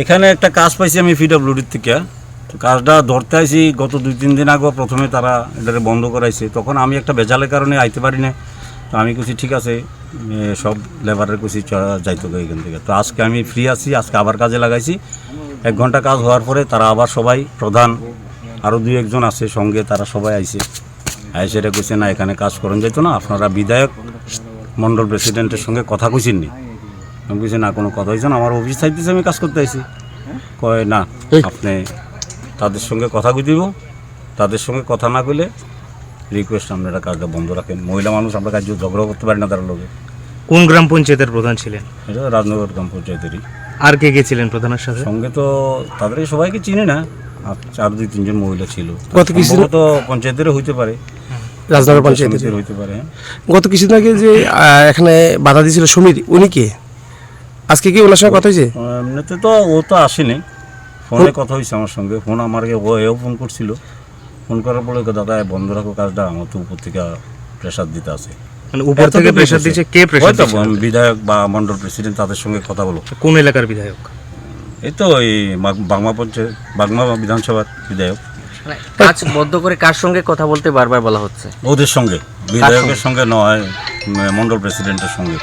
এখানে একটা কাজ পাইছি আমি পিডব্লিউডির থেকে। তো কাজটা ধরতে আইছি, গত দুই, তিন দিন আগে প্রথমে তারা এটাকে বন্ধ করাইছে। তখন আমি একটা বেজালের কারণে আইতে পারি না তো আমি কুছি ঠিক আছে সব লেবারের কুছি যাইতে হবে এখান থেকে। তো আজকে আমি ফ্রি আছি, আজকে আবার কাজে লাগাইছি। এক ঘণ্টা কাজ হওয়ার পরে তারা আবার সবাই, প্রধান আরও দুই একজন আছে সঙ্গে, তারা সবাই আইছে। আইসে এটা কইছে, না, এখানে কাজ করেন যেত না, আপনারা বিধায়ক, মন্ডল প্রেসিডেন্টের সঙ্গে কথা কইছেন নি আমি না কোনো কথা হয়েছে না আমার অফিস চাইতেছে আমি কাজ করতে আইছি। কয় না আপনি তাদের সঙ্গে কথা কই দিব। তাদের সঙ্গে কথা না কইলে রিকোয়েস্ট আপনারা কাজটা বন্ধ রাখেন। মহিলা মানুষ আমরা কাজ ঝগড়া করতে পারি না তার লোকে কোন গ্রাম পঞ্চায়েতের প্রধান ছিলেন? এটা রাজনগর গ্রাম পঞ্চায়েতেরই। আর কে কে ছিলেন প্রধানের সাথে? সঙ্গে তো তাদেরকে সবাইকে চিনে না। আর চার দুই তিনজন মহিলা ছিল। গত কিছুদিন- তো পঞ্চায়েতেরও হইতে পারে। রাজনগর পঞ্চায়েতের হইতে পারে হ্যাঁ। গত কিছুদিন আগে যে এখানে বাধা দিয়েছিল সমীর উনি কে? আজকে কি ওনার সঙ্গে কথা হয়েছে? এমনিতে তো ও তো আসেনি। ফোনে কথা হয়েছে আমার সঙ্গে। ফোন আমাকে ও এও ফোন করছিল। ফোন করার পরে দাদা বন্ধ রাখো কাজটা আমার তো উপর থেকে প্রেশার দিতে আছে। মানে উপর থেকে প্রেশার দিচ্ছে কে প্রেশার বিধায়ক বা মন্ডল প্রেসিডেন্ট তাদের সঙ্গে কথা বলো। কোন এলাকার বিধায়ক? এই তো এই বাগ- পঞ্চায়েত বাগমা বিধানসভার বিধায়ক। মানে কাজ বদ্ধ করে কার সঙ্গে কথা বলতে বারবার বলা হচ্ছে? ওদের সঙ্গে বিধায়কের সঙ্গে নয় মন্ডল প্রেসিডেন্টের সঙ্গে।